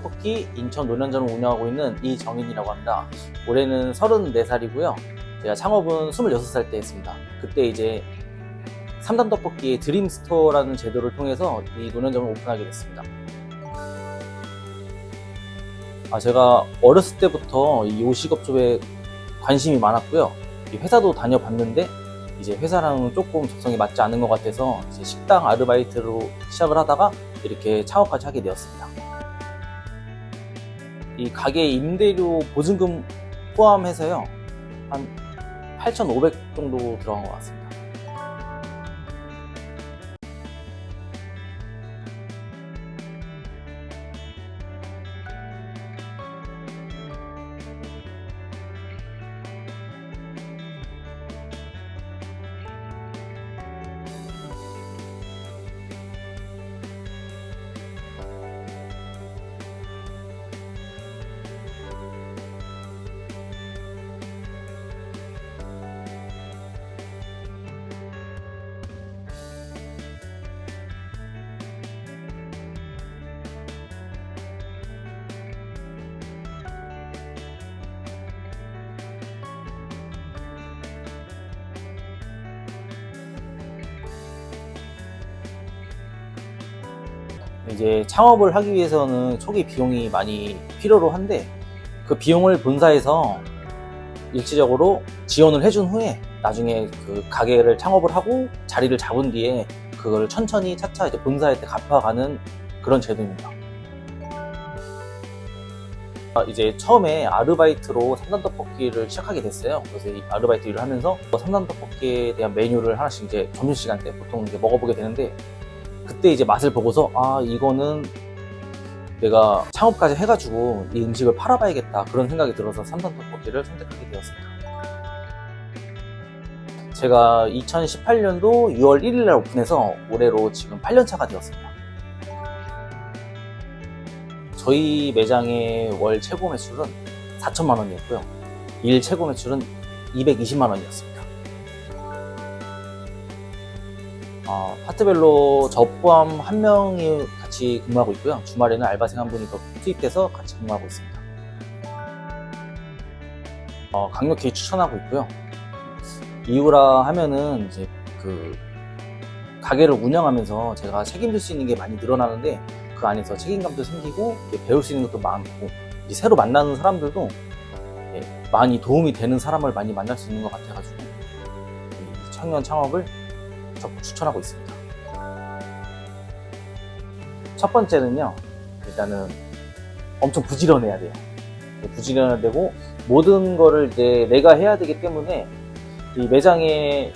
떡볶이 인천 노년점을 운영하고 있는 이정인이라고 합니다. 올해는 34살이고요. 제가 창업은 26살 때 했습니다. 그때 이제 3단 떡볶이의 드림스토어라는 제도를 통해서 이 노년점을 오픈하게 됐습니다. 아, 제가 어렸을 때부터 이 요식업 쪽에 관심이 많았고요. 이 회사도 다녀봤는데 이제 회사랑 조금 적성이 맞지 않는 것 같아서 식당 아르바이트로 시작을 하다가 이렇게 창업까지 하게 되었습니다. 이 가게 임대료 보증금 포함해서요 한 8,500 정도 들어간 것 같습니다. 이제 창업을 하기 위해서는 초기 비용이 많이 필요로 한데 그 비용을 본사에서 일시적으로 지원을 해준 후에 나중에 그 가게를 창업을 하고 자리를 잡은 뒤에 그걸 천천히 차차 이제 본사에 때 갚아가는 그런 제도입니다. 아, 이제 처음에 아르바이트로 삼단 떡볶이를 시작하게 됐어요. 그래서 이 아르바이트 일을 하면서 삼단 떡볶이에 대한 메뉴를 하나씩 이제 점심시간 때 보통 이제 먹어보게 되는데 그때 이제 맛을 보고서 아 이거는 내가 창업까지 해가지고 이 음식을 팔아봐야겠다 그런 생각이 들어서 삼단 떡볶이를 선택하게 되었습니다. 제가 2018년도 6월 1일날 오픈해서 올해로 지금 8년차가 되었습니다. 저희 매장의 월 최고 매출은 4천만 원이었고요. 일 최고 매출은 220만 원이었습니다. 어, 파트별로 저 포함 한 명이 같이 근무하고 있고요. 주말에는 알바생 한 분이 더 투입돼서 같이 근무하고 있습니다. 어, 강력히 추천하고 있고요. 이유라 하면은 이제 그 가게를 운영하면서 제가 책임질 수 있는 게 많이 늘어나는데 그 안에서 책임감도 생기고 배울 수 있는 것도 많고 새로 만나는 사람들도 예, 많이 도움이 되는 사람을 많이 만날 수 있는 것 같아가지고 이 청년 창업을 적극 추천하고 있습니다. 첫 번째는요, 일단은 엄청 부지런해야 돼요. 부지런해야 되고, 모든 거를 이제 내가 해야 되기 때문에, 이 매장에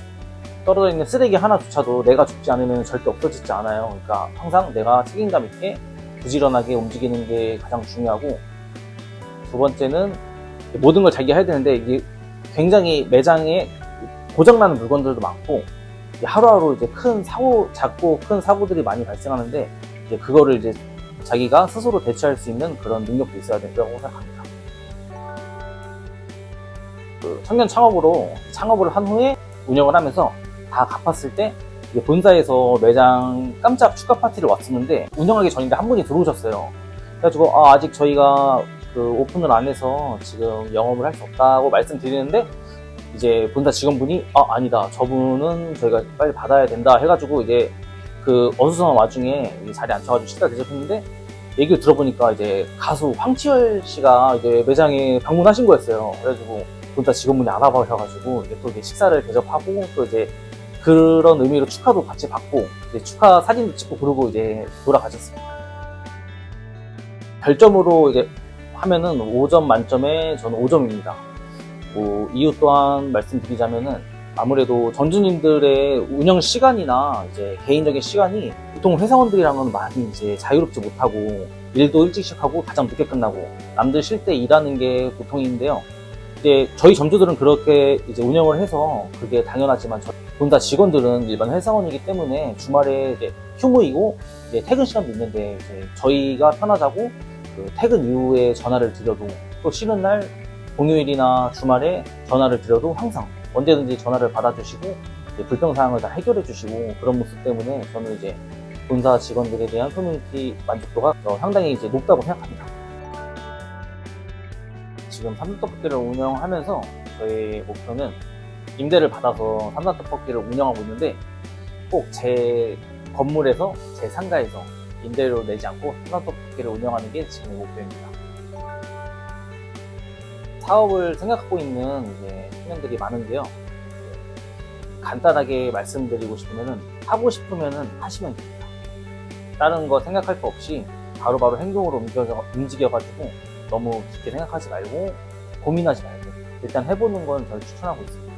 떨어져 있는 쓰레기 하나조차도 내가 줍지 않으면 절대 없어지지 않아요. 그러니까 항상 내가 책임감 있게 부지런하게 움직이는 게 가장 중요하고, 두 번째는 모든 걸 자기가 해야 되는데, 이게 굉장히 매장에 고장나는 물건들도 많고, 하루하루 이제 큰 사고, 작고 큰 사고들이 많이 발생하는데, 이제 그거를 이제 자기가 스스로 대처할 수 있는 그런 능력도 있어야 된다고 생각합니다. 그 청년 창업으로 창업을 한 후에 운영을 하면서 다 갚았을 때 본사에서 매장 깜짝 축하 파티를 왔었는데 운영하기 전인데 한 분이 들어오셨어요. 그래가지고 아, 아직 저희가 그 오픈을 안 해서 지금 영업을 할 수 없다고 말씀드리는데 이제 본사 직원분이 아 아니다 저분은 저희가 빨리 받아야 된다 해가지고 이제 그 어수선한 와중에 이 자리에 앉혀가지고 식사 대접했는데 얘기를 들어보니까 이제 가수 황치열 씨가 이제 매장에 방문하신 거였어요. 그래가지고 본사 직원분이 알아보셔가지고 이제 또 이제 식사를 대접하고 또 이제 그런 의미로 축하도 같이 받고 이제 축하 사진도 찍고 그러고 이제 돌아가셨습니다. 별점으로 이제 하면은 5점 만점에 저는 5점입니다. 뭐 이유 또한 말씀드리자면은 아무래도 전주님들의 운영 시간이나 이제 개인적인 시간이 보통 회사원들이랑은 많이 이제 자유롭지 못하고 일도 일찍 시작하고 가장 늦게 끝나고 남들 쉴 때 일하는 게 보통인데요. 이제 저희 점주들은 그렇게 이제 운영을 해서 그게 당연하지만 저 본사 직원들은 일반 회사원이기 때문에 주말에 이제 휴무이고 이제 퇴근 시간도 있는데 이제 저희가 편하자고 그 퇴근 이후에 전화를 드려도 또 쉬는 날 공휴일이나 주말에 전화를 드려도 항상 언제든지 전화를 받아주시고 이제 불평 사항을 다 해결해 주시고 그런 모습 때문에 저는 이제 본사 직원들에 대한 커뮤니티 만족도가 어, 상당히 이제 높다고 생각합니다. 지금 삼산떡볶이를 운영하면서 저의 목표는 임대를 받아서 삼산떡볶이를 운영하고 있는데 꼭 제 건물에서 제 상가에서 임대료 내지 않고 삼산떡볶이를 운영하는 게 지금의 목표입니다. 사업을 생각하고 있는 이제 청년들이 많은데요. 간단하게 말씀드리고 싶으면은 하고 싶으면은 하시면 됩니다. 다른 거 생각할 거 없이 바로바로 행동으로 옮겨, 움직여가지고 너무 깊게 생각하지 말고 고민하지 말고 일단 해보는 건 저는 추천하고 있습니다.